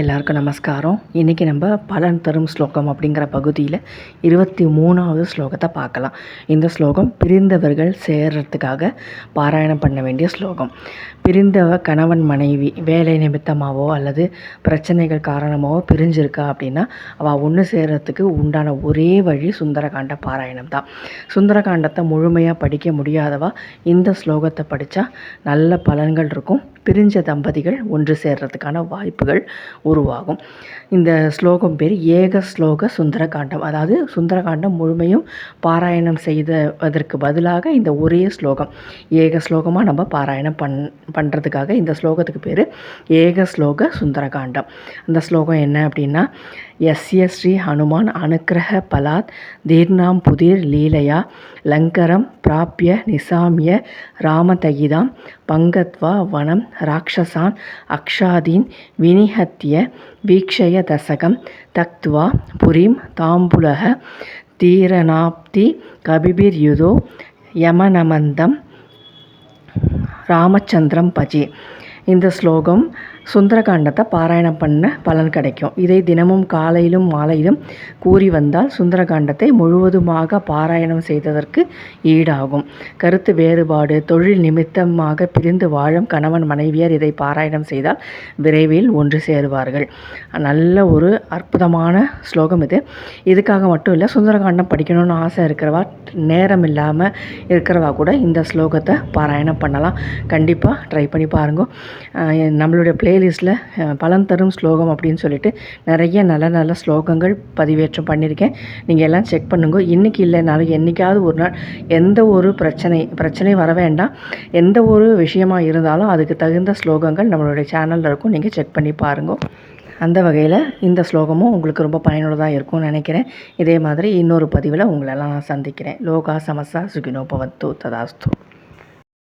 எல்லாருக்கும் நமஸ்காரம். இன்றைக்கி நம்ம பலன் தரும் ஸ்லோகம் அப்படிங்கிற பகுதியில் இருபத்தி மூணாவது ஸ்லோகத்தை பார்க்கலாம். இந்த ஸ்லோகம் பிரிந்தவர்கள் சேர்றதுக்காக பாராயணம் பண்ண வேண்டிய ஸ்லோகம். பிரிந்தவ கணவன் மனைவி வேலை நிமித்தமாகவோ அல்லது பிரச்சனைகள் காரணமாகவோ பிரிஞ்சிருக்கா அப்படின்னா அவள் ஒன்று சேர்கிறதுக்கு உண்டான ஒரே வழி சுந்தரகாண்ட பாராயணம் தான். சுந்தரகாண்டத்தை முழுமையாக படிக்க முடியாதவா இந்த ஸ்லோகத்தை படித்தா நல்ல பலன்கள் இருக்கும். பிரிஞ்ச தம்பதிகள் ஒன்று சேர்றதுக்கான வாய்ப்புகள் உருவாகும். இந்த ஸ்லோகம் பேர் ஏக ஸ்லோக சுந்தரகாண்டம். அதாவது சுந்தரகாண்டம் முழுமையும் பாராயணம் செய்ததற்கு பதிலாக இந்த ஒரே ஸ்லோகம். ஏக ஸ்லோகமாக நம்ம பாராயணம் பண் பண்ணுறதுக்காக இந்த ஸ்லோகத்துக்கு பேர் ஏக ஸ்லோக சுந்தரகாண்டம். அந்த ஸ்லோகம் என்ன அப்படின்னா எஸ்ய ஸ்ரீ ஹனுமான் அனுக்கிரக பலாத் தீர்ணாம் புதிர் லீலையா லங்கரம் பிராப்ய நிசாமிய ராமதகிதாம் பங்கத்வா வனம் ராட்சசான் அக்ஷாதீன் வினிஹத்திய வீக்ஷய தசகம் தக்த்வா புரீம் தாம்புலக தீரனாப்தி கபிபிர்யுதோ யமனமந்தம் ராமச்சந்திரம் பஜே. இந்த ஸ்லோகம் சுந்தரகாண்டத்தை பாராயணம் பண்ண பலன் கிடைக்கும். இதை தினமும் காலையிலும் மாலையிலும் கூறி வந்தால் சுந்தரகாண்டத்தை முழுவதுமாக பாராயணம் செய்ததற்கு ஈடாகும். கருத்து வேறுபாடு தொழில் நிமித்தமாக பிரிந்து வாழும் கணவன் மனைவியர் இதை பாராயணம் செய்தால் விரைவில் ஒன்று சேருவார்கள். நல்ல ஒரு அற்புதமான ஸ்லோகம் இது. இதுக்காக மட்டும் இல்லை சுந்தரகாண்டம் படிக்கணும்னு ஆசை இருக்கிறவா நேரம் இல்லாமல் இருக்கிறவா கூட இந்த ஸ்லோகத்தை பாராயணம் பண்ணலாம். கண்டிப்பாக ட்ரை பண்ணி பாருங்க. நம்மளுடைய ப்ளே பலன் தரும் ஸ்லோகம் அப்படின்னு சொல்லிட்டு நிறைய நல்ல நல்ல ஸ்லோகங்கள் பதிவேற்றம் பண்ணியிருக்கேன் நீங்கள் எல்லாம் செக் பண்ணுங்க. இன்றைக்கி இல்லைனாலும் என்றைக்காவது ஒரு நாள் எந்த ஒரு பிரச்சனை பிரச்சனை வர வேண்டாம். எந்த ஒரு விஷயமாக இருந்தாலும் அதுக்கு தகுந்த ஸ்லோகங்கள் நம்மளுடைய சேனலில் இருக்கும். நீங்கள் செக் பண்ணி பாருங்கள் அந்த வகையில் இந்த ஸ்லோகமும் உங்களுக்கு ரொம்ப பயனுள்ளதாக இருக்கும்னு நினைக்கிறேன். இதே மாதிரி இன்னொரு பதிவில் உங்களெல்லாம் நான் சந்திக்கிறேன். லோகா சமஸ்தா சுகினோபவத்து ததாஸ்து.